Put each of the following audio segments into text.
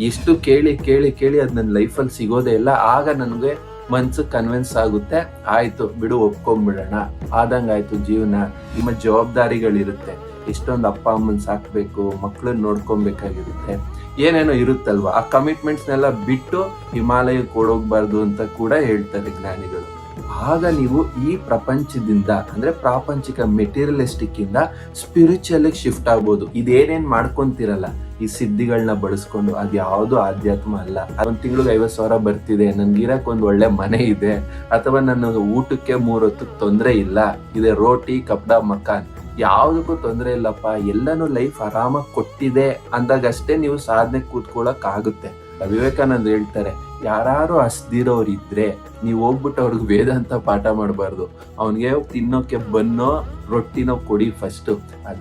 ಎಷ್ಟು ಕೇಳಿ ಕೇಳಿ ಕೇಳಿ ಅದು ನನ್ನ ಲೈಫಲ್ಲಿ ಸಿಗೋದೇ ಇಲ್ಲ. ಆಗ ನನಗೆ ಮನ್ಸು ಕನ್ವಿನ್ಸ್ ಆಗುತ್ತೆ. ಆಯ್ತು ಬಿಡು ಒಪ್ಕೊಂಡ್ಬಿಡೋಣ ಆದಂಗಾಯ್ತು ಜೀವನ. ನಿಮ್ಮ ಜವಾಬ್ದಾರಿಗಳಿರುತ್ತೆ. ಎಷ್ಟೊಂದು ಅಪ್ಪ, ಅಮ್ಮನ ಸಾಕ್ಬೇಕು ಮಕ್ಕಳನ್ನ ನೋಡ್ಕೊಬೇಕಾಗಿರುತ್ತೆ. ಏನೇನೋ ಇರುತ್ತಲ್ವಾ? ಆ ಕಮಿಟ್ಮೆಂಟ್ಸ್ನೆಲ್ಲ ಬಿಟ್ಟು ಹಿಮಾಲಯಕ್ಕೆ ಓಡೋಗ್ಬಾರ್ದು ಅಂತ ಕೂಡ ಹೇಳ್ತಾರೆ ಜ್ಞಾನಿಗಳು. ಆಗ ನೀವು ಈ ಪ್ರಪಂಚದಿಂದ, ಅಂದ್ರೆ ಪ್ರಾಪಂಚಿಕ ಮೆಟೀರಿಯಲಿಸ್ಟಿಕ್ ಇಂದ ಸ್ಪಿರಿಚುವಲ್ ಶಿಫ್ಟ್ ಆಗ್ಬೋದು. ಇದೇನೇನ್ ಮಾಡ್ಕೊಂತಿರಲ್ಲ? ಈ ಸಿದ್ಧಿಗಳನ್ನ ಬಳಸ್ಕೊಂಡು ಅದ್ ಯಾವ್ದು ಆಧ್ಯಾತ್ಮ ಅಲ್ಲ. ಒಂದ್ ತಿಂಗಳಿಗೆ ಐವತ್ತು ಸಾವಿರ ಬರ್ತಿದೆ, ನನ್ಗೆ ಇರಕ್ ಒಂದ್ ಒಳ್ಳೆ ಮನೆ ಇದೆ, ಅಥವಾ ನನ್ನ ಊಟಕ್ಕೆ ಮೂರ್ ತೊಂದರೆ ಇಲ್ಲ, ಇದೆ ರೋಟಿ, ಕಪ್ಡ, ಮಕಾನ್, ಯಾವುದಕ್ಕೂ ತೊಂದರೆ ಇಲ್ಲಪ್ಪ, ಎಲ್ಲಾನು ಲೈಫ್ ಆರಾಮಾಗಿ ಕೊಟ್ಟಿದೆ ಅಂದಾಗಷ್ಟೇ ನೀವು ಸಾಧನೆ ಕೂತ್ಕೊಳ್ಳೋಕ್ಕಾಗುತ್ತೆ ವಿವೇಕಾನಂದ್ ಹೇಳ್ತಾರೆ ಯಾರು ಹಸ್ದಿರೋರು ಇದ್ರೆ ನೀವು ಹೋಗ್ಬಿಟ್ಟು ಅವ್ರಿಗೆ ವೇದಾಂತ ಪಾಠ ಮಾಡಬಾರ್ದು. ಅವನಿಗೆ ತಿನ್ನೋಕೆ ಬನ್ನೋ ರೊಟ್ಟಿನೋ ಕೊಡಿ ಫಸ್ಟ್ ಅದ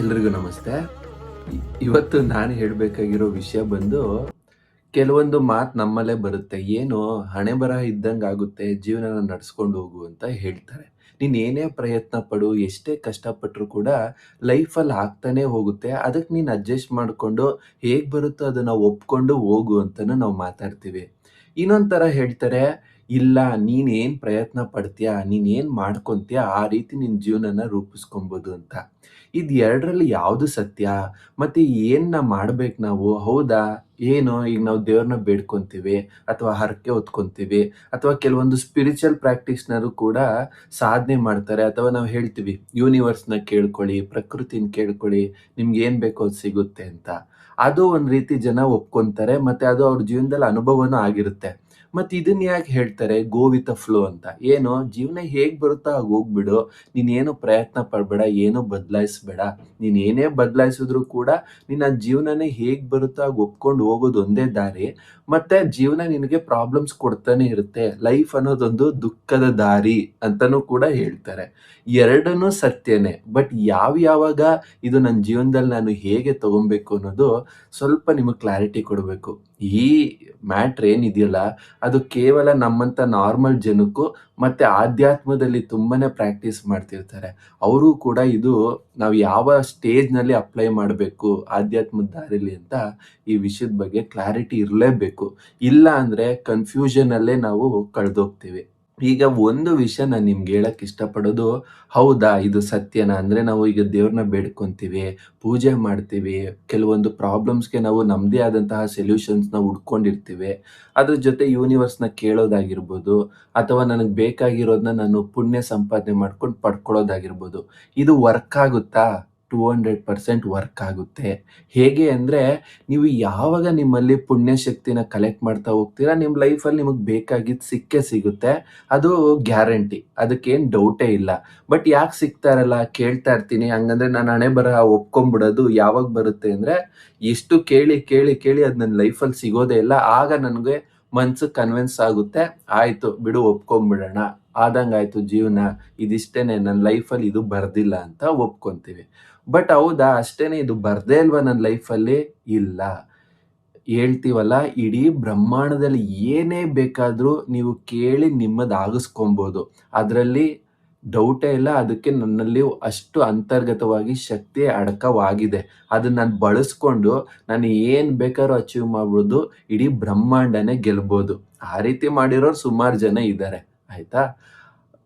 ಎಲ್ರಿಗೂ ನಮಸ್ತೆ. ಇವತ್ತು ನಾನು ಹೇಳಬೇಕಾಗಿರೋ ವಿಷಯ ಬಂದು, ಕೆಲವೊಂದು ಮಾತು ನಮ್ಮಲ್ಲೇ ಬರುತ್ತೆ. ಏನು? ಹಣೆ ಬರಹ ಇದ್ದಂಗೆ ಆಗುತ್ತೆ, ಜೀವನನ ನಡೆಸ್ಕೊಂಡು ಹೋಗು ಅಂತ ಹೇಳ್ತಾರೆ. ನೀನು ಏನೇ ಪ್ರಯತ್ನ ಪಡು, ಎಷ್ಟೇ ಕಷ್ಟಪಟ್ಟರು ಕೂಡ ಲೈಫಲ್ಲಿ ಆಗ್ತಾನೆ ಹೋಗುತ್ತೆ. ಅದಕ್ಕೆ ನೀನು ಅಡ್ಜಸ್ಟ್ ಮಾಡಿಕೊಂಡು ಹೇಗೆ ಬರುತ್ತೋ ಅದನ್ನು ಒಪ್ಕೊಂಡು ಹೋಗು ಅಂತಲೂ ನಾವು ಮಾತಾಡ್ತೀವಿ. ಇನ್ನೊಂದು ಥರ ಹೇಳ್ತಾರೆ ಇಲ್ಲ, ನೀನೇನು ಪ್ರಯತ್ನ ಪಡ್ತೀಯಾ, ನೀನೇನು ಮಾಡ್ಕೊತೀಯ, ಆ ರೀತಿ ನಿನ್ನ ಜೀವನನ ರೂಪಿಸ್ಕೊಬೋದು ಅಂತ. ಇದು ಎರಡರಲ್ಲಿ ಯಾವುದು ಸತ್ಯ? ಮತ್ತೆ ಏನ್ನ ಮಾಡ್ಬೇಕು ನಾವು? ಹೌದಾ? ಏನು, ಈಗ ನಾವು ದೇವ್ರನ್ನ ಬೇಡ್ಕೊಂತೀವಿ, ಅಥವಾ ಹರಕೆ ಹೊತ್ಕೊಂತೀವಿ, ಅಥವಾ ಕೆಲವೊಂದು ಸ್ಪಿರಿಚುವಲ್ ಪ್ರಾಕ್ಟೀಸ್ನರು ಕೂಡ ಸಾಧನೆ ಮಾಡ್ತಾರೆ, ಅಥವಾ ನಾವು ಹೇಳ್ತೀವಿ ಯೂನಿವರ್ಸ್ನ ಕೇಳ್ಕೊಳ್ಳಿ, ಪ್ರಕೃತಿನ ಕೇಳ್ಕೊಳ್ಳಿ, ನಿಮ್ಗೆ ಏನ್ ಬೇಕೋ ಅದು ಸಿಗುತ್ತೆ ಅಂತ. ಅದು ಒಂದ್ ರೀತಿ ಜನ ಒಪ್ಕೊಂತಾರೆ, ಮತ್ತೆ ಅದು ಅವ್ರ ಜೀವನದಲ್ಲಿ ಅನುಭವನೂ ಆಗಿರುತ್ತೆ. ಮತ್ತೆ ಇದನ್ನ ಯಾಕೆ ಹೇಳ್ತಾರೆ? ಗೋ ವಿತ್ ಫ್ಲೋ ಅಂತ. ಏನು? ಜೀವನ ಹೇಗೆ ಬರುತ್ತಾ ಹಾಗೆ ಹೋಗ್ಬಿಡು. ನೀನೇನು ಪ್ರಯತ್ನ ಪಡಬೇಡ, ಏನು ಬದಲಾಯಿಸ್ಬೇಡ. ನೀನು ಏನೇ ಬದಲಾಯಿಸಿದ್ರು ಕೂಡ ನಿನ್ನ ಜೀವನನೇ ಹೇಗೆ ಬರುತ್ತಾ ಒಪ್ಕೊಂಡು ಹೋಗೋದು ಒಂದೇ ದಾರಿ. ಮತ್ತೆ ಜೀವನ ನಿನಗೆ ಪ್ರಾಬ್ಲಮ್ಸ್ ಕೊಡ್ತಾನೆ ಇರುತ್ತೆ. ಲೈಫ್ ಅನ್ನೋದೊಂದು ದುಃಖದ ದಾರಿ ಅಂತಲೂ ಕೂಡ ಹೇಳ್ತಾರೆ. ಎರಡನ್ನೂ ಸತ್ಯನೇ. ಬಟ್ ಯಾವ ಯಾವಾಗ ಇದು ನನ್ನ ಜೀವನದಲ್ಲಿ ನಾನು ಹೇಗೆ ತಗೊಬೇಕು ಅನ್ನೋದು ಸ್ವಲ್ಪ ನಿಮಗೆ ಕ್ಲಾರಿಟಿ ಕೊಡಬೇಕು. ಈ ಮ್ಯಾಟ್ರ್ ಏನಿದೆಯಲ್ಲ, ಅದು ಕೇವಲ ನಮ್ಮಂಥ ನಾರ್ಮಲ್ ಜನಕ್ಕೂ ಮತ್ತೆ ಆಧ್ಯಾತ್ಮದಲ್ಲಿ ತುಂಬಾ ಪ್ರಾಕ್ಟೀಸ್ ಮಾಡ್ತಿರ್ತಾರೆ. ಅವರು ಕೂಡ ಇದು ನಾವು ಯಾವ ಸ್ಟೇಜ್ನಲ್ಲಿ ಅಪ್ಲೈ ಮಾಡಬೇಕು ಆಧ್ಯಾತ್ಮದ ದಾರಿಲಿ ಅಂತ ಈ ವಿಷಯದ ಬಗ್ಗೆ ಕ್ಲಾರಿಟಿ ಇರಲೇಬೇಕು. ಇಲ್ಲ ಅಂದರೆ ಕನ್ಫ್ಯೂಷನಲ್ಲೇ ನಾವು ಕಳೆದೋಗ್ತೀವಿ. ಈಗ ಒಂದು ವಿಷಯ ನಾನು ನಿಮ್ಗೆ ಹೇಳಕ್ ಇಷ್ಟಪಡೋದು, ಹೌದಾ ಇದು ಸತ್ಯನಾ? ಅಂದ್ರೆ ನಾವು ಈಗ ದೇವ್ರನ್ನ ಬೇಡ್ಕೊಂತೀವಿ, ಪೂಜೆ ಮಾಡ್ತೀವಿ, ಕೆಲವೊಂದು ಪ್ರಾಬ್ಲಮ್ಸ್ಗೆ ನಾವು ನಮ್ಮದೇ ಆದಂತಹ ಸೊಲ್ಯೂಷನ್ಸ್ನ ಹುಡ್ಕೊಂಡಿರ್ತೀವಿ. ಅದ್ರ ಜೊತೆ ಯೂನಿವರ್ಸ್ನ ಕೇಳೋದಾಗಿರ್ಬೋದು, ಅಥವಾ ನನಗೆ ಬೇಕಾಗಿರೋದನ್ನ ನಾನು ಪುಣ್ಯ ಸಂಪಾದನೆ ಮಾಡ್ಕೊಂಡು ಪಡ್ಕೊಳ್ಳೋದಾಗಿರ್ಬೋದು. ಇದು ವರ್ಕ್ ಆಗುತ್ತಾ? ಟೂ ಹಂಡ್ರೆಡ್ ಪರ್ಸೆಂಟ್ ವರ್ಕ್ ಆಗುತ್ತೆ. ಹೇಗೆ ಅಂದರೆ ನೀವು ಯಾವಾಗ ನಿಮ್ಮಲ್ಲಿ ಪುಣ್ಯ ಶಕ್ತಿನ ಕಲೆಕ್ಟ್ ಮಾಡ್ತಾ ಹೋಗ್ತೀರಾ ನಿಮ್ಮ ಲೈಫಲ್ಲಿ ನಿಮಗೆ ಬೇಕಾಗಿದ್ದು ಸಿಕ್ಕೇ ಸಿಗುತ್ತೆ. ಅದು ಗ್ಯಾರಂಟಿ ಅದಕ್ಕೇನು ಡೌಟೇ ಇಲ್ಲ. ಬಟ್ ಯಾಕೆ ಸಿಗ್ತಾ ಇರಲ್ಲ? ಕೇಳ್ತಾ ಇರ್ತೀನಿ. ಹಂಗಂದ್ರೆ ನಾನು ಹಣೆ ಬರಹ ಒಪ್ಕೊಂಡ್ಬಿಡೋದು ಯಾವಾಗ ಬರುತ್ತೆ ಅಂದರೆ ಎಷ್ಟು ಕೇಳಿ ಕೇಳಿ ಕೇಳಿ ಅದು ನನ್ನ ಲೈಫಲ್ಲಿ ಸಿಗೋದೇ ಇಲ್ಲ. ಆಗ ನನಗೆ ಮನ್ಸು ಕನ್ವಿನ್ಸ್ ಆಗುತ್ತೆ. ಆಯಿತು ಬಿಡು ಒಪ್ಕೊಂಡ್ಬಿಡೋಣ ಆದಂಗಾಯ್ತು ಜೀವನ. ಇದಿಷ್ಟೇನೆ ನನ್ನ ಲೈಫಲ್ಲಿ ಇದು ಬರ್ದಿಲ್ಲ ಅಂತ ಒಪ್ಕೊತೀವಿ. ಬಟ್ ಹೌದಾ, ಅಷ್ಟೇನೆ ಇದು ಬರ್ದೇ ಇಲ್ವಾ ನನ್ನ ಲೈಫಲ್ಲಿ? ಇಲ್ಲ. ಹೇಳ್ತೀವಲ್ಲ, ಇಡೀ ಬ್ರಹ್ಮಾಂಡದಲ್ಲಿ ಏನೇ ಬೇಕಾದರೂ ನೀವು ಕೇಳಿ ನಿಮ್ಮದಾಗಿಸ್ಕೊಬೋದು. ಅದರಲ್ಲಿ ಡೌಟೇ ಇಲ್ಲ, ಅದಕ್ಕೆ ನನ್ನಲ್ಲಿ ಅಷ್ಟು ಅಂತರ್ಗತವಾಗಿ ಶಕ್ತಿ ಅಡಕವಾಗಿದೆ. ಅದನ್ನ ನಾನು ಬಳಸ್ಕೊಂಡು ನಾನು ಏನು ಬೇಕಾದ್ರೂ ಅಚೀವ್ ಮಾಡ್ಬೋದು, ಇಡೀ ಬ್ರಹ್ಮಾಂಡನೇ ಗೆಲ್ಬೋದು. ಆ ರೀತಿ ಮಾಡಿರೋರು ಸುಮಾರು ಜನ ಇದ್ದಾರೆ ಆಯ್ತಾ?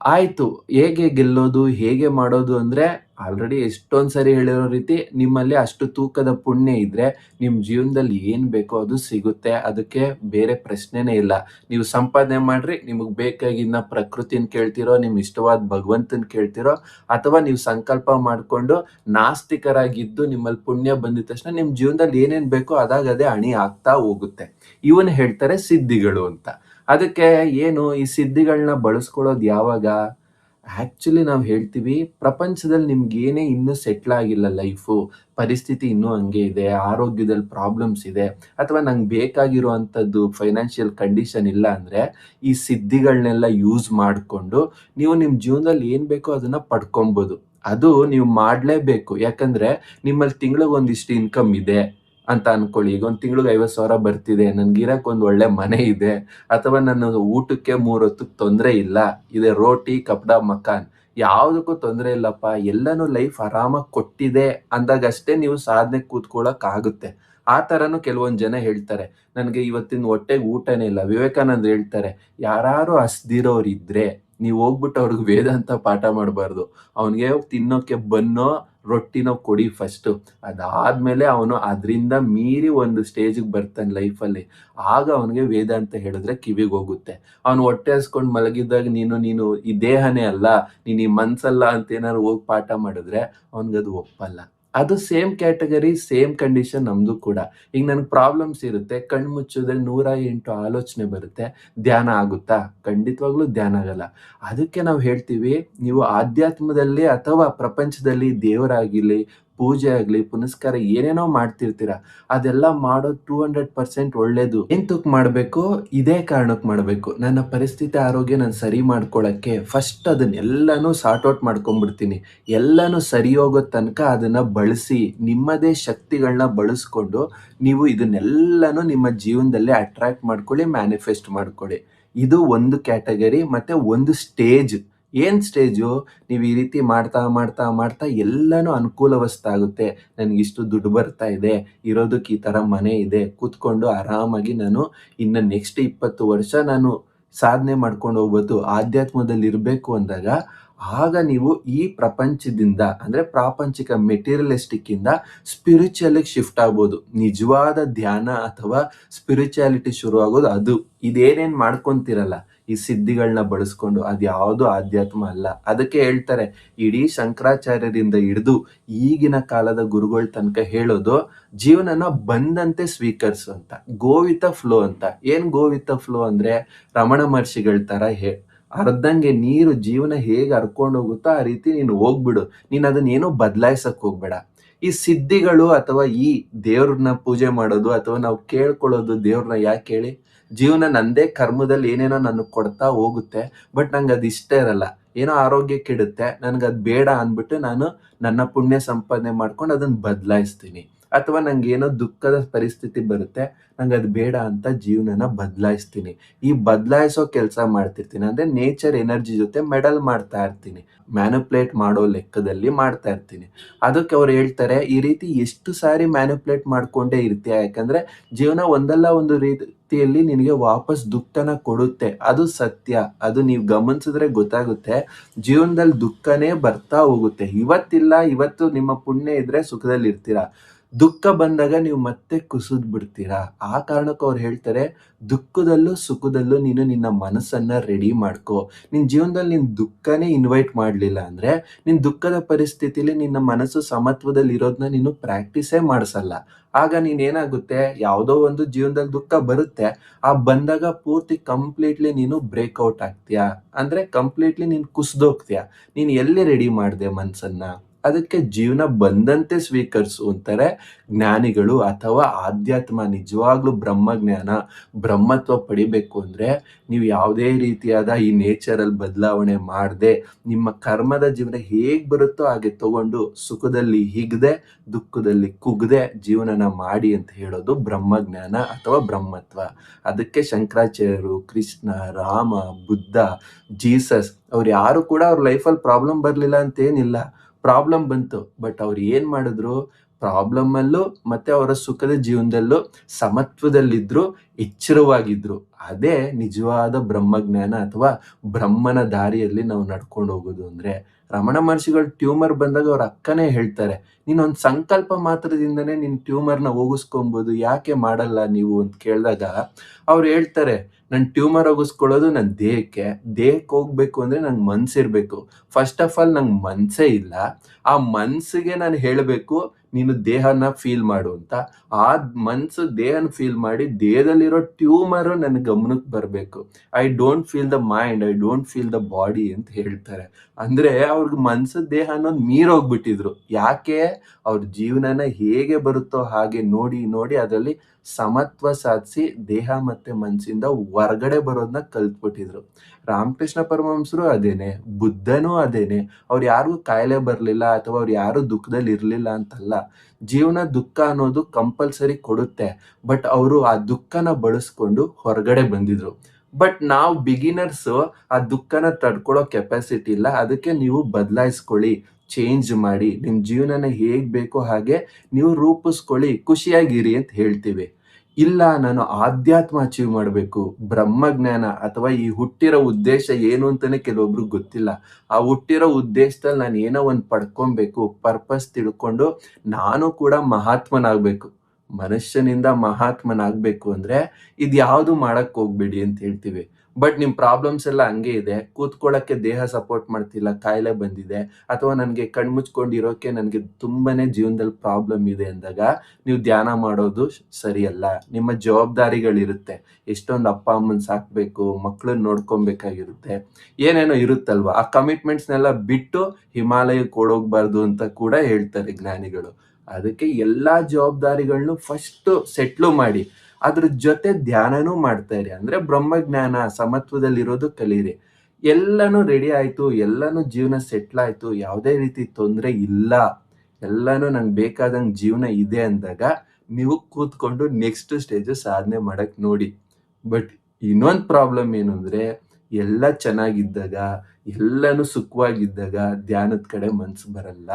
ಆಯಿತು, ಹೇಗೆ ಗೆಲ್ಲೋದು, ಹೇಗೆ ಮಾಡೋದು ಅಂದ್ರೆ ಆಲ್ರೆಡಿ ಎಷ್ಟೊಂದು ಸರಿ ಹೇಳಿರೋ ರೀತಿ ನಿಮ್ಮಲ್ಲಿ ಅಷ್ಟು ತೂಕದ ಪುಣ್ಯ ಇದ್ರೆ ನಿಮ್ಮ ಜೀವನದಲ್ಲಿ ಏನು ಬೇಕೋ ಅದು ಸಿಗುತ್ತೆ. ಅದಕ್ಕೆ ಬೇರೆ ಪ್ರಶ್ನೆನೇ ಇಲ್ಲ. ನೀವು ಸಂಪಾದನೆ ಮಾಡ್ರಿ, ನಿಮಗೆ ಬೇಕಾಗಿದ್ದ ಪ್ರಕೃತಿನ ಕೇಳ್ತಿರೋ ನಿಮ್ಮ ಇಷ್ಟವಾದ ಭಗವಂತನ ಕೇಳ್ತಿರೋ, ಅಥವಾ ನೀವು ಸಂಕಲ್ಪ ಮಾಡ್ಕೊಂಡು ನಾಸ್ತಿಕರಾಗಿದ್ದು ನಿಮ್ಮಲ್ಲಿ ಪುಣ್ಯ ಬಂದಿದ ತಕ್ಷಣ ನಿಮ್ಮ ಜೀವನದಲ್ಲಿ ಏನೇನ್ ಬೇಕೋ ಅದಾಗದೇ ಅಣಿ ಆಗ್ತಾ ಹೋಗುತ್ತೆ. ಇವನ್ ಹೇಳ್ತಾರೆ ಸಿದ್ಧಿಗಳು ಅಂತ. ಅದಕ್ಕೆ ಏನು ಈ ಸಿದ್ಧಿಗಳನ್ನ ಬಳಸ್ಕೊಳ್ಳೋದು ಯಾವಾಗ? ಆ್ಯಕ್ಚುಲಿ ನಾವು ಹೇಳ್ತೀವಿ ಪ್ರಪಂಚದಲ್ಲಿ ನಿಮ್ಗೆ ಏನೇ ಇನ್ನೂ ಸೆಟ್ಲ್ ಆಗಿಲ್ಲ ಲೈಫು ಪರಿಸ್ಥಿತಿ ಇನ್ನೂ ಹಂಗೆ ಇದೆ ಆರೋಗ್ಯದಲ್ಲಿ ಪ್ರಾಬ್ಲಮ್ಸ್ ಇದೆ. ಅಥವಾ ನಂಗೆ ಬೇಕಾಗಿರುವಂಥದ್ದು ಫೈನಾನ್ಷಿಯಲ್ ಕಂಡೀಷನ್ ಇಲ್ಲ ಅಂದರೆ ಈ ಸಿದ್ಧಿಗಳನ್ನೆಲ್ಲ ಯೂಸ್ ಮಾಡಿಕೊಂಡು ನೀವು ನಿಮ್ಮ ಜೀವನದಲ್ಲಿ ಏನು ಬೇಕೋ ಅದನ್ನು ಪಡ್ಕೊಬೋದು. ಅದು ನೀವು ಮಾಡಲೇಬೇಕು. ಯಾಕಂದರೆ ನಿಮ್ಮಲ್ಲಿ ತಿಂಗಳಿಗೆ ಒಂದಿಷ್ಟು ಇನ್ಕಮ್ ಇದೆ. ಅಂತ ಅನ್ಕೊಳ್ಳಿ. ಈಗ ಒಂದು ತಿಂಗಳಿಗೆ ಐವತ್ತು ಸಾವಿರ ಬರ್ತಿದೆ. ನನ್ಗೆ ಇರಕ್ಕೆ ಒಂದು ಒಳ್ಳೆ ಮನೆ ಇದೆ. ಅಥವಾ ನನ್ನ ಊಟಕ್ಕೆ ಮೂರು ಹೊತ್ತಿಗೆ ತೊಂದರೆ ಇಲ್ಲ. ಇದೆ ರೋಟಿ, ಕಪ್ಡ, ಮಕಾನ್. ಯಾವುದಕ್ಕೂ ತೊಂದರೆ ಇಲ್ಲಪ್ಪ. ಎಲ್ಲನೂ ಲೈಫ್ ಆರಾಮಾಗಿ ಕೊಟ್ಟಿದೆ ಅಂದಾಗಷ್ಟೇ ನೀವು ಸಾಧನೆ ಕೂತ್ಕೊಳ್ಳೋಕ್ಕಾಗುತ್ತೆ ಆ ಥರನೂ ಕೆಲವೊಂದು ಜನ ಹೇಳ್ತಾರೆ. ನನಗೆ ಇವತ್ತಿನ ಹೊಟ್ಟೆಗೆ ಊಟನೇ ಇಲ್ಲ. ವಿವೇಕಾನಂದ ಹೇಳ್ತಾರೆ ಯಾರು ಹಸ್ದಿರೋರು ಇದ್ರೆ ನೀವು ಹೋಗ್ಬಿಟ್ಟು ಅವ್ರಿಗೆ ವೇದಾಂತ ಪಾಠ ಮಾಡಬಾರ್ದು. ಅವನಿಗೆ ತಿನ್ನೋಕೆ ಬನ್ನೋ ರೊಟ್ಟಿನೋ ಕೊಡಿ ಫಸ್ಟು ಅದಾದ್ಮೇಲೆ ಅವನು ಅದರಿಂದ ಮೀರಿ ಒಂದು ಸ್ಟೇಜಿಗೆ ಬರ್ತಾನೆ ಲೈಫಲ್ಲಿ ಆಗ ಅವನಿಗೆ ವೇದಾಂತ ಹೇಳಿದ್ರೆ ಕಿವಿಗೆ ಹೋಗುತ್ತೆ. ಅವನು ಹೊಟ್ಟೆ ಹಸ್ಕೊಂಡು ಮಲಗಿದ್ದಾಗ ನೀನು ನೀನು ಈ ದೇಹನೇ ಅಲ್ಲ, ನೀನು ಈ ಮನ್ಸಲ್ಲ ಅಂತ ಏನಾದ್ರು ಹೋಗಿ ಪಾಠ ಮಾಡಿದ್ರೆ ಅವನಿಗದು ಒಪ್ಪಲ್ಲ. ಅದು ಸೇಮ್ ಕ್ಯಾಟಗರಿ, ಸೇಮ್ ಕಂಡೀಷನ್ ನಮ್ದು ಕೂಡ. ಈಗ ನನಗೆ ಪ್ರಾಬ್ಲಮ್ಸ್ ಇರುತ್ತೆ ಕಣ್ಣು ಮುಚ್ಚಿದ್ರೆ ನೂರ ಎಂಟು ಆಲೋಚನೆ ಬರುತ್ತೆ, ಧ್ಯಾನ ಆಗುತ್ತಾ? ಖಂಡಿತವಾಗ್ಲೂ ಧ್ಯಾನ ಆಗಲ್ಲ. ಅದಕ್ಕೆ ನಾವು ಹೇಳ್ತೀವಿ, ನೀವು ಆಧ್ಯಾತ್ಮದಲ್ಲಿ ಅಥವಾ ಪ್ರಪಂಚದಲ್ಲಿ ದೇವರಾಗಿರ್ಲಿ ಪೂಜೆ ಆಗಲಿ, ಪುನಸ್ಕಾರ ಏನೇನೋ ಮಾಡ್ತಿರ್ತೀರ, ಅದೆಲ್ಲ ಮಾಡೋ ಟೂ ಹಂಡ್ರೆಡ್ ಪರ್ಸೆಂಟ್ ಒಳ್ಳೇದು. ಎಂತಕ್ ಮಾಡಬೇಕು? ಇದೇ ಕಾರಣಕ್ಕೆ ಮಾಡಬೇಕು. ನನ್ನ ಪರಿಸ್ಥಿತಿ ಆರೋಗ್ಯ ನಾನು ಸರಿ ಮಾಡ್ಕೊಳ್ಳೋಕ್ಕೆ ಫಸ್ಟ್ ಅದನ್ನೆಲ್ಲನೂ ಸಾರ್ಟ್ ಔಟ್ ಮಾಡ್ಕೊಂಡ್ಬಿಡ್ತೀನಿ. ಎಲ್ಲನೂ ಸರಿ ಹೋಗೋ ತನಕ ಅದನ್ನ ಬಳಸಿ, ನಿಮ್ಮದೇ ಶಕ್ತಿಗಳನ್ನ ಬಳಸ್ಕೊಂಡು ನೀವು ಇದನ್ನೆಲ್ಲನೂ ನಿಮ್ಮ ಜೀವನದಲ್ಲಿ ಅಟ್ರಾಕ್ಟ್ ಮಾಡ್ಕೊಳ್ಳಿ ಮ್ಯಾನಿಫೆಸ್ಟ್ ಮಾಡ್ಕೊಳ್ಳಿ. ಇದು ಒಂದು ಕ್ಯಾಟಗರಿ ಮತ್ತೆ ಒಂದು ಸ್ಟೇಜ್ ಏನ್ ಸ್ಟೇಜು? ನೀವು ಈ ರೀತಿ ಮಾಡ್ತಾ ಮಾಡ್ತಾ ಮಾಡ್ತಾ ಎಲ್ಲನೂ ಅನುಕೂಲವಸ್ತಾಗುತ್ತೆ. ನನಗಿಷ್ಟು ದುಡ್ಡು ಬರ್ತಾ ಇದೆ, ಇರೋದಕ್ಕೆ ಈ ಥರ ಮನೆ ಇದೆ, ಕೂತ್ಕೊಂಡು ಆರಾಮಾಗಿ ನಾನು ಇನ್ನು ನೆಕ್ಸ್ಟ್ ಇಪ್ಪತ್ತು ವರ್ಷ ನಾನು ಸಾಧನೆ ಮಾಡ್ಕೊಂಡು ಹೋಗ್ಬೋದು, ಆಧ್ಯಾತ್ಮದಲ್ಲಿ ಇರಬೇಕು ಅಂದಾಗ, ಆಗ ನೀವು ಈ ಪ್ರಪಂಚದಿಂದ, ಅಂದರೆ ಪ್ರಾಪಂಚಿಕ ಮೆಟೀರಿಯಲಿಸ್ಟಿಕ್ ಇಂದ ಸ್ಪಿರಿಚುವಲಿಗೆ ಶಿಫ್ಟ್ ಆಗ್ಬೋದು. ನಿಜವಾದ ಧ್ಯಾನ ಅಥವಾ ಸ್ಪಿರಿಚುಯಾಲಿಟಿ ಶುರು ಆಗೋದು ಅದು. ಇದೇನೇನು ಮಾಡ್ಕೊಂತಿರಲ್ಲ ಈ ಸಿದ್ಧಿಗಳನ್ನ ಬಳಸ್ಕೊಂಡು ಅದು ಯಾವುದು ಆಧ್ಯಾತ್ಮ ಅಲ್ಲ. ಅದಕ್ಕೆ ಹೇಳ್ತಾರೆ, ಇಡೀ ಶಂಕರಾಚಾರ್ಯರಿಂದ ಹಿಡಿದು ಈಗಿನ ಕಾಲದ ಗುರುಗಳ ತನಕ ಹೇಳೋದು ಜೀವನನ ಬಂದಂತೆ ಸ್ವೀಕರಿಸು ಅಂತ, ಗೋವಿತ ಫ್ಲೋ ಅಂತ. ಏನ್ ಗೋವಿತ ಫ್ಲೋ ಅಂದ್ರೆ ರಮಣ ಮಹರ್ಷಿಗಳ ತರ ಹೇ, ಅರ್ಧಂಗೆ ನೀರು ಜೀವನ ಹೇಗೆ ಹರ್ಕೊಂಡು ಹೋಗುತ್ತೋ ಆ ರೀತಿ ನೀನು ಹೋಗ್ಬಿಡು. ನೀನು ಅದನ್ನ ಏನೋ ಬದಲಾಯಿಸಕ್ ಹೋಗ್ಬೇಡ. ಈ ಸಿದ್ಧಿಗಳು ಅಥವಾ ಈ ದೇವ್ರನ್ನ ಪೂಜೆ ಮಾಡೋದು ಅಥವಾ ನಾವು ಕೇಳ್ಕೊಳ್ಳೋದು ದೇವ್ರನ್ನ ಯಾಕೆ ಹೇಳಿ? ಜೀವನ ನಂದೇ ಕರ್ಮದಲ್ಲಿ ಏನೇನೋ ನನಗೆ ಕೊಡ್ತಾ ಹೋಗುತ್ತೆ, ಬಟ್ ನಂಗೆ ಅದು ಇಷ್ಟ ಇರಲ್ಲ. ಏನೋ ಆರೋಗ್ಯ ಕೆಡುತ್ತೆ ನನಗೆ ಅದು ಬೇಡ ಅಂದ್ಬಿಟ್ಟು ನಾನು ನನ್ನ ಪುಣ್ಯ ಸಂಪಾದನೆ ಮಾಡ್ಕೊಂಡು ಅದನ್ನು ಬದಲಾಯಿಸ್ತೀನಿ. ಅಥವಾ ನಂಗೆ ಏನೋ ದುಃಖದ ಪರಿಸ್ಥಿತಿ ಬರುತ್ತೆ ನಂಗೆ ಅದು ಬೇಡ ಅಂತ ಜೀವನನ ಬದಲಾಯಿಸ್ತೀನಿ. ಈ ಬದಲಾಯಿಸೋ ಕೆಲಸ ಮಾಡ್ತಿರ್ತೀನಿ. ಅಂದ್ರೆ ನೇಚರ್ ಎನರ್ಜಿ ಜೊತೆ ಮೆಡಲ್ ಮಾಡ್ತಾ ಇರ್ತೀನಿ. ಮ್ಯಾನುಪ್ಲೇಟ್ ಮಾಡೋ ಲೆಕ್ಕದಲ್ಲಿ ಮಾಡ್ತಾ ಇರ್ತೀನಿ. ಅದಕ್ಕೆ ಅವ್ರು ಹೇಳ್ತಾರೆ, ಈ ರೀತಿ ಎಷ್ಟು ಸಾರಿ ಮ್ಯಾನುಪ್ಲೇಟ್ ಮಾಡಿಕೊಂಡೇ ಇರ್ತೀಯ? ಯಾಕಂದ್ರೆ ಜೀವನ ಒಂದಲ್ಲ ಒಂದು ರೀತಿಯಲ್ಲಿ ನಿನಗೆ ವಾಪಸ್ ದುಃಖನ ಕೊಡುತ್ತೆ. ಅದು ಸತ್ಯ. ಅದು ನೀವು ಗಮನಿಸಿದ್ರೆ ಗೊತ್ತಾಗುತ್ತೆ, ಜೀವನದಲ್ಲಿ ದುಃಖನೇ ಬರ್ತಾ ಹೋಗುತ್ತೆ. ಇವತ್ತಿಲ್ಲ, ಇವತ್ತು ನಿಮ್ಮ ಪುಣ್ಯ ಇದ್ರೆ ಸುಖದಲ್ಲಿ ಇರ್ತೀರಾ ದುಃಖ ಬಂದಾಗ ನೀವು ಮತ್ತೆ ಕುಸಿದ್ ಬಿಡ್ತೀರಾ? ಆ ಕಾರಣಕ್ಕೆ ಅವ್ರು ಹೇಳ್ತಾರೆ, ದುಃಖದಲ್ಲೂ ಸುಖದಲ್ಲೂ ನೀನು ನಿನ್ನ ಮನಸ್ಸನ್ನ ರೆಡಿ ಮಾಡ್ಕೋ. ನಿನ್ನ ಜೀವನದಲ್ಲಿ ನಿನ್ನ ದುಃಖನೇ ಇನ್ವೈಟ್ ಮಾಡಲಿಲ್ಲ ಅಂದ್ರೆ ನಿನ್ನ ದುಃಖದ ಪರಿಸ್ಥಿತಿಲಿ ನಿನ್ನ ಮನಸ್ಸು ಸಮತ್ವದಲ್ಲಿ ಇರೋದನ್ನ ನೀನು ಪ್ರಾಕ್ಟೀಸೇ ಮಾಡಿಸಲ್ಲ. ಆಗ ನೀನ್ ಏನಾಗುತ್ತೆ ಯಾವುದೋ ಒಂದು ಜೀವನದಲ್ಲಿ ದುಃಖ ಬರುತ್ತೆ. ಆ ಬಂದಾಗ ಪೂರ್ತಿ ಕಂಪ್ಲೀಟ್ಲಿ ನೀನು ಬ್ರೇಕ್ಔಟ್ ಆಗ್ತೀಯಾ? ಅಂದ್ರೆ ಕಂಪ್ಲೀಟ್ಲಿ ನೀನು ಕುಸ್ದೋಗ್ತೀಯಾ? ನೀನು ಎಲ್ಲಿ ರೆಡಿ ಮಾಡಿದೆ ಮನ್ಸನ್ನ ಅದಕ್ಕೆ ಜೀವನ ಬಂದಂತೆ ಸ್ವೀಕರಿಸು ಅಂತಾರೆ ಜ್ಞಾನಿಗಳು ಅಥವಾ ಆಧ್ಯಾತ್ಮ ನಿಜವಾಗ್ಲೂ ಬ್ರಹ್ಮಜ್ಞಾನ, ಬ್ರಹ್ಮತ್ವ ಪಡಿಬೇಕು ಅಂದ್ರೆ ನೀವು ಯಾವುದೇ ರೀತಿಯಾದ ಈ ನೇಚರಲ್ಲಿ ಬದಲಾವಣೆ ಮಾಡದೆ, ನಿಮ್ಮ ಕರ್ಮದ ಜೀವನ ಹೇಗೆ ಬರುತ್ತೋ ಹಾಗೆ ತಗೊಂಡು ಸುಖದಲ್ಲಿ ಹಿಗ್ದೆ, ದುಃಖದಲ್ಲಿ ಕುಗ್ದೆ ಜೀವನನ ಮಾಡಿ ಅಂತ ಹೇಳೋದು ಬ್ರಹ್ಮಜ್ಞಾನ ಅಥವಾ ಬ್ರಹ್ಮತ್ವ. ಅದಕ್ಕೆ ಶಂಕರಾಚಾರ್ಯರು, ಕೃಷ್ಣ, ರಾಮ, ಬುದ್ಧ, ಜೀಸಸ್ ಅವ್ರು ಯಾರು ಕೂಡ ಅವ್ರ ಲೈಫಲ್ಲಿ ಪ್ರಾಬ್ಲಮ್ ಬರಲಿಲ್ಲ ಅಂತೇನಿಲ್ಲ. ಪ್ರಾಬ್ಲಮ್ ಬಂತು. ಬಟ್ ಅವ್ರು ಏನು ಮಾಡಿದ್ರು? ಪ್ರಾಬ್ಲಮ್ ಮತ್ತು ಅವರ ಸುಖದ ಜೀವನದಲ್ಲೂ ಸಮತ್ವದಲ್ಲಿದ್ರು, ಎಚ್ಚರವಾಗಿದ್ರು. ಅದೇ ನಿಜವಾದ ಬ್ರಹ್ಮಜ್ಞಾನ ಅಥವಾ ಬ್ರಹ್ಮನ ದಾರಿಯಲ್ಲಿ ನಾವು ನಡ್ಕೊಂಡು ಹೋಗೋದು ಅಂದ್ರೆ ರಮಣ ಮಹರ್ಷಿಗಳು ಟ್ಯೂಮರ್ ಬಂದಾಗ ಅವ್ರ ಅಕ್ಕನೇ ಹೇಳ್ತಾರೆ, ನೀನೊಂದು ಸಂಕಲ್ಪ ಮಾತ್ರದಿಂದನೇ ನಿನ್ನ ಟ್ಯೂಮರ್ನ ಹೋಗಿಸ್ಕೊಬಹುದು ಯಾಕೆ ಮಾಡಲ್ಲ ನೀವು? ಅಂತ ಕೇಳಿದಾಗ ಅವ್ರು ಹೇಳ್ತಾರೆ ನನ್ನ ಟ್ಯೂಮರ್ ಹೋಗಿಸ್ಕೊಳ್ಳೋದು ನನ್ನ ದೇಹಕ್ಕೆ ದೇಹಕ್ಕೆ ಹೋಗ್ಬೇಕು ಅಂದ್ರೆ ನಂಗೆ ಮನ್ಸಿರ್ಬೇಕು. ಫಸ್ಟ್ ಆಫ್ ಆಲ್ ನಂಗೆ ಮನಸ್ಸೇ ಇಲ್ಲ. ಆ ಮನಸ್ಸಿಗೆ ನಾನು ಹೇಳಬೇಕು, ನೀನು ದೇಹನ ಫೀಲ್ ಮಾಡು ಅಂತ. ಆ ಮನ್ಸು ದೇಹನ ಫೀಲ್ ಮಾಡಿ ದೇಹದಲ್ಲಿರೋ ಟ್ಯೂಮರ್ ನನ್ನ ಗಮನಕ್ಕೆ ಬರಬೇಕು. I don't feel the mind I don't feel the body ಅಂತ ಹೇಳ್ತಾರೆ. ಅಂದ್ರೆ ಅವ್ರಿಗೆ ದೇಹ ಅನ್ನೋದು ಮೀರೋಗ್ಬಿಟ್ಟಿದ್ರು. ಯಾಕೆ? ಅವ್ರ ಜೀವನನ ಹೇಗೆ ಬರುತ್ತೋ ಹಾಗೆ ನೋಡಿ ನೋಡಿ ಅದರಲ್ಲಿ ಸಮತ್ವ ಸಾಧಿಸಿ ದೇಹ ಮತ್ತೆ ಮನಸ್ಸಿಂದ ಹೊರಗಡೆ ಬರೋದನ್ನ ಕಲ್ತ್ಬಿಟ್ಟಿದ್ರು. ರಾಮಕೃಷ್ಣ ಪರಮಹಂಸರು ಅದೇನೆ, ಬುದ್ಧನೂ ಅದೇನೆ. ಅವ್ರು ಯಾರಿಗೂ ಕಾಯಿಲೆ ಬರಲಿಲ್ಲ ಅಥವಾ ಅವ್ರು ಯಾರು ದುಃಖದಲ್ಲಿ ಇರಲಿಲ್ಲ ಅಂತಲ್ಲ. ಜೀವನ ದುಃಖ ಅನ್ನೋದು ಕಂಪಲ್ಸರಿ ಕೊಡುತ್ತೆ. ಬಟ್ ಅವರು ಆ ದುಃಖನ ಬಳಸ್ಕೊಂಡು ಹೊರಗಡೆ ಬಂದಿದ್ರು. ಬಟ್ ನಾವು ಬಿಗಿನರ್ಸ್ ಆ ದುಃಖನ ತಡ್ಕೊಳ್ಳೋ ಕೆಪಾಸಿಟಿ ಇಲ್ಲ. ಅದಕ್ಕೆ ನೀವು ಬದಲಾಯಿಸ್ಕೊಳ್ಳಿ ಚೇಂಜ್ ಮಾಡಿ. ನಿಮ್ಮ ಜೀವನನ ಹೇಗೆ ಬೇಕೋ ಹಾಗೆ ನೀವು ರೂಪಿಸ್ಕೊಳ್ಳಿ, ಖುಷಿಯಾಗಿರಿ ಅಂತ ಹೇಳ್ತೀವಿ. ಇಲ್ಲ, ನಾನು ಆಧ್ಯಾತ್ಮ ಅಚೀವ್ ಮಾಡಬೇಕು. ಬ್ರಹ್ಮಜ್ಞಾನ ಅಥವಾ ಈ ಹುಟ್ಟಿರೋ ಉದ್ದೇಶ ಏನು ಅಂತಾನೆ ಕೆಲವೊಬ್ರಿಗೆ ಗೊತ್ತಿಲ್ಲ. ಆ ಹುಟ್ಟಿರೋ ಉದ್ದೇಶದಲ್ಲಿ ನಾನು ಏನೋ ಒಂದು ಪಡ್ಕೊಬೇಕು ಪರ್ಪಸ್ ತಿಳ್ಕೊಂಡು ನಾನು ಕೂಡ ಮಹಾತ್ಮನಾಗಬೇಕು. ಮನುಷ್ಯನಿಂದ ಮಹಾತ್ಮನಾಗಬೇಕು ಅಂದ್ರೆ ಇದು ಯಾವುದು ಮಾಡಕ್ ಹೋಗ್ಬೇಡಿ ಅಂತ ಹೇಳ್ತೀವಿ. ಬಟ್ ನಿಮ್ಮ ಪ್ರಾಬ್ಲಮ್ಸ್ ಎಲ್ಲ ಹಂಗೆ ಇದೆ. ಕೂತ್ಕೊಳ್ಳೋಕ್ಕೆ ದೇಹ ಸಪೋರ್ಟ್ ಮಾಡ್ತಿಲ್ಲ, ಕಾಯಿಲೆ ಬಂದಿದೆ, ಅಥವಾ ನನಗೆ ಕಣ್ಮುಚ್ಕೊಂಡಿರೋಕೆ ನನಗೆ ತುಂಬಾನೇ ಜೀವನದಲ್ಲಿ ಪ್ರಾಬ್ಲಮ್ ಇದೆ ಅಂದಾಗ ನೀವು ಧ್ಯಾನ ಮಾಡೋದು ಸರಿಯಲ್ಲ. ನಿಮ್ಮ ಜವಾಬ್ದಾರಿಗಳಿರುತ್ತೆ. ಎಷ್ಟೊಂದು ಅಪ್ಪ ಅಮ್ಮನ ಸಾಕಬೇಕು ಮಕ್ಕಳನ್ನ ನೋಡ್ಕೊಬೇಕಾಗಿರುತ್ತೆ. ಏನೇನೋ ಇರುತ್ತಲ್ವ? ಆ ಕಮಿಟ್ಮೆಂಟ್ಸ್ನೆಲ್ಲ ಬಿಟ್ಟು ಹಿಮಾಲಯಕ್ಕೆ ಓಡೋಗ್ಬಾರ್ದು ಅಂತ ಕೂಡ ಹೇಳ್ತಾರೆ ಜ್ಞಾನಿಗಳು. ಅದಕ್ಕೆ ಎಲ್ಲ ಜವಾಬ್ದಾರಿಗಳನ್ನು ಫಸ್ಟ್ ಸೆಟ್ಲು ಮಾಡಿ, ಅದ್ರ ಜೊತೆ ಧ್ಯಾನನೂ ಮಾಡ್ತಾ ಇರಿ. ಅಂದ್ರೆ ಬ್ರಹ್ಮಜ್ಞಾನ ಸಮತ್ವದಲ್ಲಿರೋದು ಕಲೀರಿ. ಎಲ್ಲನೂ ರೆಡಿ ಆಯ್ತು, ಎಲ್ಲನೂ ಜೀವನ ಸೆಟ್ಲ್ ಆಯ್ತು, ಯಾವುದೇ ರೀತಿ ತೊಂದರೆ ಇಲ್ಲ. ಎಲ್ಲನೂ ನಂಗೆ ಬೇಕಾದಂಗೆ ಜೀವನ ಇದೆ ಅಂದಾಗ ನೀವು ಕೂತ್ಕೊಂಡು ನೆಕ್ಸ್ಟ್ ಸ್ಟೇಜ್ ಸಾಧನೆ ಮಾಡಕ್ ನೋಡಿ. ಬಟ್ ಇನ್ನೊಂದು ಪ್ರಾಬ್ಲಮ್ ಏನು ಅಂದ್ರೆ, ಎಲ್ಲ ಚೆನ್ನಾಗಿದ್ದಾಗ, ಎಲ್ಲನೂ ಸುಖವಾಗಿದ್ದಾಗ ಧ್ಯಾನದ ಕಡೆ ಮನ್ಸು ಬರಲ್ಲ.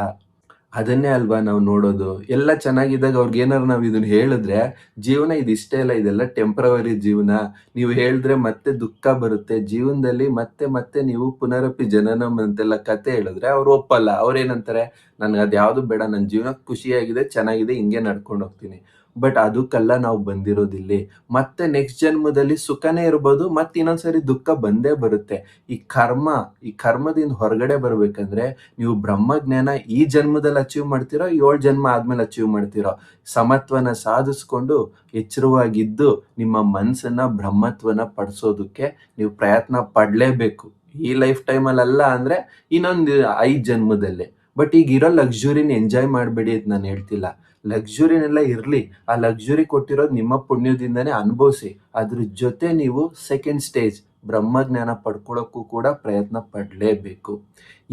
ಅದನ್ನೇ ಅಲ್ವಾ ನಾವು ನೋಡೋದು? ಎಲ್ಲ ಚೆನ್ನಾಗಿದ್ದಾಗ ಅವ್ರಿಗೆ ಏನಾರು ನಾವು ಇದನ್ನ ಹೇಳಿದ್ರೆ, ಜೀವನ ಇದಿಷ್ಟೇ ಇಲ್ಲ ಇದೆಲ್ಲ ಟೆಂಪ್ರವರಿ ಜೀವನ. ನೀವು ಹೇಳಿದ್ರೆ ಮತ್ತೆ ದುಃಖ ಬರುತ್ತೆ. ಜೀವನದಲ್ಲಿ ಮತ್ತೆ ಮತ್ತೆ ನೀವು ಪುನರಪಿ ಜನನ ಅಂತೆಲ್ಲ ಕತೆ ಹೇಳಿದ್ರೆ ಅವ್ರು ಒಪ್ಪಲ್ಲ. ಅವ್ರೇನಂತಾರೆ ನನ್ಗೆ ಅದ್ಯಾವುದು ಬೇಡ. ನನ್ನ ಜೀವನ ಖುಷಿಯಾಗಿದೆ, ಚೆನ್ನಾಗಿದೆ, ಹಿಂಗೆ ನಡ್ಕೊಂಡು ಹೋಗ್ತೀನಿ. ಬಟ್ ಅದಕ್ಕೆಲ್ಲ ನಾವು ಬಂದಿರೋದಿಲ್ಲಿ. ಮತ್ತೆ ನೆಕ್ಸ್ಟ್ ಜನ್ಮದಲ್ಲಿ ಸುಖನೇ ಇರ್ಬೋದು, ಮತ್ತೆ ಇನ್ನೊಂದ್ಸರಿ ದುಃಖ ಬಂದೇ ಬರುತ್ತೆ. ಈ ಕರ್ಮ, ಈ ಕರ್ಮದಿಂದ ಹೊರಗಡೆ ಬರ್ಬೇಕಂದ್ರೆ ನೀವು ಬ್ರಹ್ಮಜ್ಞಾನ ಈ ಜನ್ಮದಲ್ಲಿ ಅಚೀವ್ ಮಾಡ್ತೀರೋ, ಏಳು ಜನ್ಮ ಆದ್ಮೇಲೆ ಅಚೀವ್ ಮಾಡ್ತೀರೋ? ಸಮತ್ವನ ಸಾಧಿಸ್ಕೊಂಡು ಎಚ್ಚರವಾಗಿದ್ದು ನಿಮ್ಮ ಮನಸ್ಸನ್ನ ಬ್ರಹ್ಮತ್ವನ ಪಡಿಸೋದಕ್ಕೆ ನೀವು ಪ್ರಯತ್ನ ಪಡಲೇಬೇಕು. ಈ ಲೈಫ್ ಟೈಮಲ್ಲ ಅಂದ್ರೆ ಇನ್ನೊಂದು ಐದು ಜನ್ಮದಲ್ಲೇ. ಬಟ್ ಈಗ ಇರೋ ಲಕ್ಸುರಿನ ಎಂಜಾಯ್ ಮಾಡಬೇಡಿ ಅಂತ ನಾನು ಹೇಳ್ತಿಲ್ಲ. ಲಕ್ಸುರಿನೆಲ್ಲ ಇರಲಿ. ಆ ಲಕ್ಸುರಿ ಕೊಟ್ಟಿರೋದು ನಿಮ್ಮ ಪುಣ್ಯದಿಂದನೇ ಅನುಭವಿಸಿ. ಅದ್ರ ಜೊತೆ ನೀವು ಸೆಕೆಂಡ್ ಸ್ಟೇಜ್ ಬ್ರಹ್ಮಜ್ಞಾನ ಪಡ್ಕೊಳ್ಳೋಕ್ಕೂ ಕೂಡ ಪ್ರಯತ್ನ ಪಡಲೇಬೇಕು.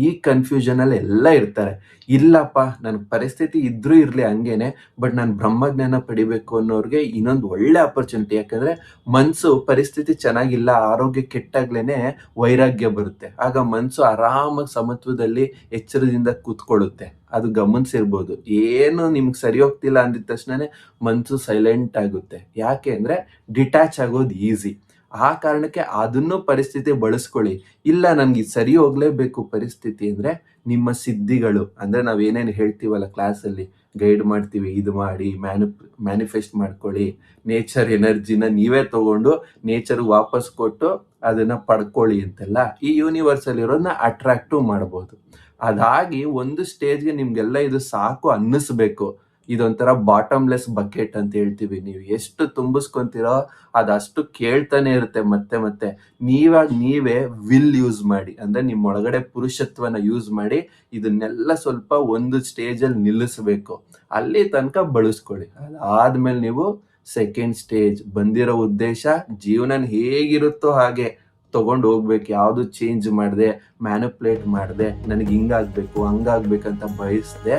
ಈ ಕನ್ಫ್ಯೂಷನ್ ಅಲ್ಲಿ ಎಲ್ಲ ಇರ್ತಾರೆ. ಇಲ್ಲಪ್ಪ ನನ್ನ ಪರಿಸ್ಥಿತಿ ಇದ್ರೂ ಇರಲಿ ಹಂಗೇನೆ ಬಟ್ ನಾನು ಬ್ರಹ್ಮಜ್ಞಾನ ಪಡಿಬೇಕು ಅನ್ನೋರಿಗೆ ಇನ್ನೊಂದು ಒಳ್ಳೆ ಆಪರ್ಚುನಿಟಿ ಯಾಕಂದ್ರೆ ಮನಸ್ಸು ಪರಿಸ್ಥಿತಿ ಚೆನ್ನಾಗಿಲ್ಲ, ಆರೋಗ್ಯ ಕೆಟ್ಟಾಗ್ಲೇನೆ ವೈರಾಗ್ಯ ಬರುತ್ತೆ. ಆಗ ಮನಸ್ಸು ಆರಾಮಾಗಿ ಸಮತ್ವದಲ್ಲಿ ಎಚ್ಚರದಿಂದ ಕೂತ್ಕೊಳ್ಳುತ್ತೆ. ಅದು ಗಮನಿಸಿರ್ಬೋದು. ಏನು ನಿಮ್ಗೆ ಸರಿ ಹೋಗ್ತಿಲ್ಲ ಅಂದಿದ ತಕ್ಷಣನೇ ಮನ್ಸು ಸೈಲೆಂಟ್ ಆಗುತ್ತೆ. ಯಾಕೆ ಅಂದರೆ ಡಿಟ್ಯಾಚ್ ಆಗೋದು ಈಸಿ ಆ ಕಾರಣಕ್ಕೆ ಅದನ್ನು ಪರಿಸ್ಥಿತಿ ಬಳಸ್ಕೊಳ್ಳಿ. ಇಲ್ಲ, ನನಗೆ ಸರಿ ಹೋಗ್ಲೇಬೇಕು ಪರಿಸ್ಥಿತಿ ಅಂದ್ರೆ ನಿಮ್ಮ ಸಿದ್ಧಿಗಳು. ಅಂದ್ರೆ ನಾವೇನೇನು ಹೇಳ್ತೀವಲ್ಲ ಕ್ಲಾಸಲ್ಲಿ ಗೈಡ್ ಮಾಡ್ತೀವಿ, ಇದು ಮಾಡಿ ಮ್ಯಾನು ಮ್ಯಾನಿಫೆಸ್ಟ್ ಮಾಡ್ಕೊಳ್ಳಿ. ನೇಚರ್ ಎನರ್ಜಿನ ನೀವೇ ತಗೊಂಡು ನೇಚರ್ ವಾಪಸ್ ಕೊಟ್ಟು ಅದನ್ನ ಪಡ್ಕೊಳ್ಳಿ ಅಂತೆಲ್ಲ ಈ ಯೂನಿವರ್ಸ್ ಅಲ್ಲಿ ಇರೋದನ್ನ ಅಟ್ರಾಕ್ಟಿವ್ ಮಾಡ್ಬೋದು. ಅದಾಗಿ ಒಂದು ಸ್ಟೇಜ್ಗೆ ನಿಮ್ಗೆಲ್ಲ ಇದು ಸಾಕು ಅನ್ನಿಸ್ಬೇಕು. ಇದೊಂಥರ ಬಾಟಮ್ಲೆಸ್ ಬಕೆಟ್ ಅಂತ ಹೇಳ್ತೀವಿ ನೀವು. ಎಷ್ಟು ತುಂಬಿಸ್ಕೊಂತೀರೋ ಅದಷ್ಟು ಕೇಳ್ತಾನೆ ಇರುತ್ತೆ ಮತ್ತೆ ಮತ್ತೆ. ನೀವಾಗ ನೀವೇ ವಿಲ್ ಯೂಸ್ ಮಾಡಿ, ಅಂದ್ರೆ ನಿಮ್ಮ ಒಳಗಡೆ ಪುರುಷತ್ವನ ಯೂಸ್ ಮಾಡಿ ಇದನ್ನೆಲ್ಲ ಸ್ವಲ್ಪ ಒಂದು ಸ್ಟೇಜ್ ಅಲ್ಲಿ ನಿಲ್ಲಿಸ್ಬೇಕು. ಅಲ್ಲಿ ತನಕ ಬಳಸ್ಕೊಳ್ಳಿ. ಆದ್ಮೇಲೆ ನೀವು ಸೆಕೆಂಡ್ ಸ್ಟೇಜ್ ಬಂದಿರೋ ಉದ್ದೇಶ ಜೀವನ ಹೇಗಿರುತ್ತೋ ಹಾಗೆ. ತಗೊಂಡು ಹೋಗ್ಬೇಕು, ಯಾವುದು ಚೇಂಜ್ ಮಾಡಿದೆ ಮ್ಯಾನುಪ್ಲೇಟ್ ಮಾಡಿದೆ, ನನಗೆ ಹಿಂಗಾಗಬೇಕು ಹಂಗಾಗಬೇಕಂತ ಬಯಸದೆ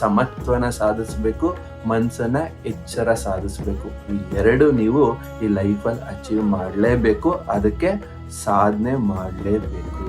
ಸಮತ್ವನ ಸಾಧಿಸ್ಬೇಕು ಮನಸ್ಸನ್ನು ಎಚ್ಚರ ಸಾಧಿಸ್ಬೇಕು. ಈ ಎರಡು ನೀವು ಈ ಲೈಫಲ್ಲಿ ಅಚೀವ್ ಮಾಡಲೇಬೇಕು, ಅದಕ್ಕೆ ಸಾಧನೆ ಮಾಡಲೇಬೇಕು.